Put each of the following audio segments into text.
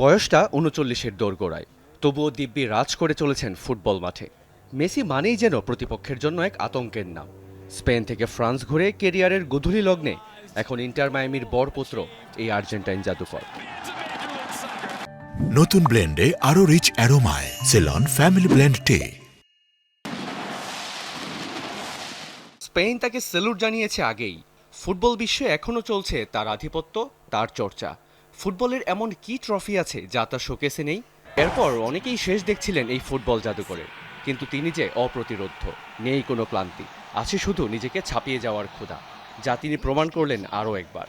বয়সটা উনচল্লিশের দোরগোড়ায়। তবুও দিব্যি রাজ করে চলেছেন ফুটবল মাঠে। মেসি মানেই যেন প্রতিপক্ষের জন্য এক আতঙ্কের নাম। স্পেন থেকে ফ্রান্স ঘুরে কেরিয়ারের গধূলি লগ্নে এখন ইন্টার মায়ামির বরপুত্র এই আর্জেন্টাইন জাদুকর। নতুন ব্লেন্ডে আরও rich অ্যারোমায় Ceylon family blend tea Spain তাকে সেলুট জানিয়েছে আগেই। ফুটবল বিশ্বে এখনও চলছে তার আধিপত্য তার চর্চা। ফুটবলের এমন কি ট্রফি আছে যা তার শোকেসে নেই? এরপর অনেকেই শেষ দেখছিলেন এই ফুটবল জাদুকরে। কিন্তু তিনি যে অপ্রতিরোধ্য নেই কোনো ক্লান্তি। আছে শুধু নিজেকে ছাপিয়ে যাওয়ার ক্ষুধা যা তিনি প্রমাণ করলেন আরও একবার.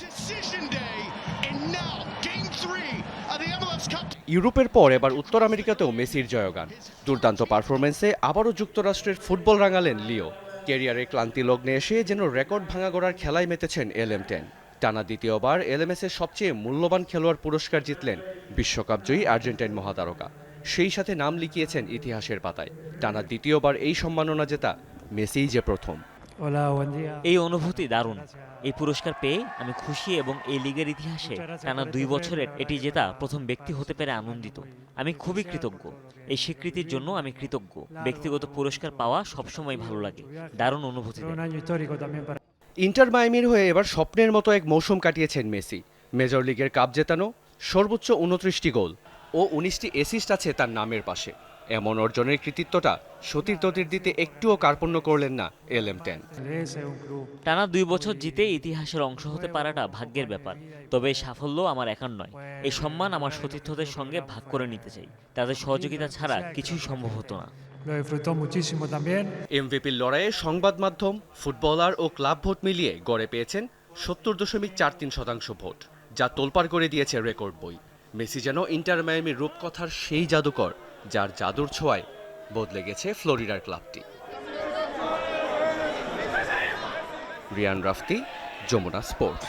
ইউরোপের পর এবার উত্তর আমেরিকাতেও মেসির জয়গান। দুর্দান্ত পারফরমেন্সে আবারও যুক্তরাষ্ট্রের ফুটবল রাঙালেন লিও। ক্যারিয়ারের ক্লান্তি লগ্নে এসে যেন রেকর্ড ভাঙা গড়ার খেলায় মেতেছেন এল এম টেন। টানা দ্বিতীয়বার এলএমএস এর সবচেয়ে মূল্যবান খেলোয়াড় পুরস্কার জিতলেন বিশ্বকাপ জয়ী আর্জেন্টাইন মহাতারকা। সেই সাথে নাম লিখিয়েছেন ইতিহাসের পাতায়। টানা দ্বিতীয়বার এই সম্মাননা জেতা মেসিই যে প্রথম. এই অনুভূতি দারুণ। এই পুরস্কার পেয়ে আমি খুশি এবং এই লিগের ইতিহাসে টানা দুই বছরের এটি জেতা প্রথম ব্যক্তি হতে পেরে আনন্দিত। আমি খুবই কৃতজ্ঞ। এই স্বীকৃতির জন্য আমি কৃতজ্ঞ। ব্যক্তিগত পুরস্কার পাওয়া সবসময় ভালো লাগে। দারুণ অনুভূতি ইন্টার মায়ামির হয়ে এবার স্বপ্নের মতো এক মৌসুম কাটিয়েছেন মেসি। মেজর লিগের কাপ জেতানো, সর্বোচ্চ উনত্রিশটি গোল ও উনিশটি এসিস্ট আছে তার নামের পাশে। এমন অর্জনের কৃতিত্বটা সতীর্থদের দিতে একটুও কার্পণ্য করলেন না এল এম টেন। টানা দুই বছর জিতে ইতিহাসের অংশ হতে পারাটা ভাগ্যের ব্যাপার, তবে এই সাফল্য আমার একার নয়। এই সম্মান আমার সতীর্থদের সঙ্গে ভাগ করে নিতে চাই। তাদের সহযোগিতা ছাড়া কিছুই সম্ভব হতো না। Lo disfrutó muchísimo también. এমভিপির লড়াইয়ে সংবাদ মাধ্যম, ফুটবলার ও ক্লাব ভোট মিলিয়ে গড়ে পেয়েছেন সত্তর দশমিক চার তিন শতাংশ ভোট, যা তোলপাড় করে দিয়েছে রেকর্ড বই। মেসি যেন ইন্টার মায়ামির রূপকথার সেই জাদুকর, যার জাদুর ছোঁয়ায় বদলে গেছে ফ্লোরিডার ক্লাবটি। রিয়ান রাফতি, যমুনা স্পোর্টস।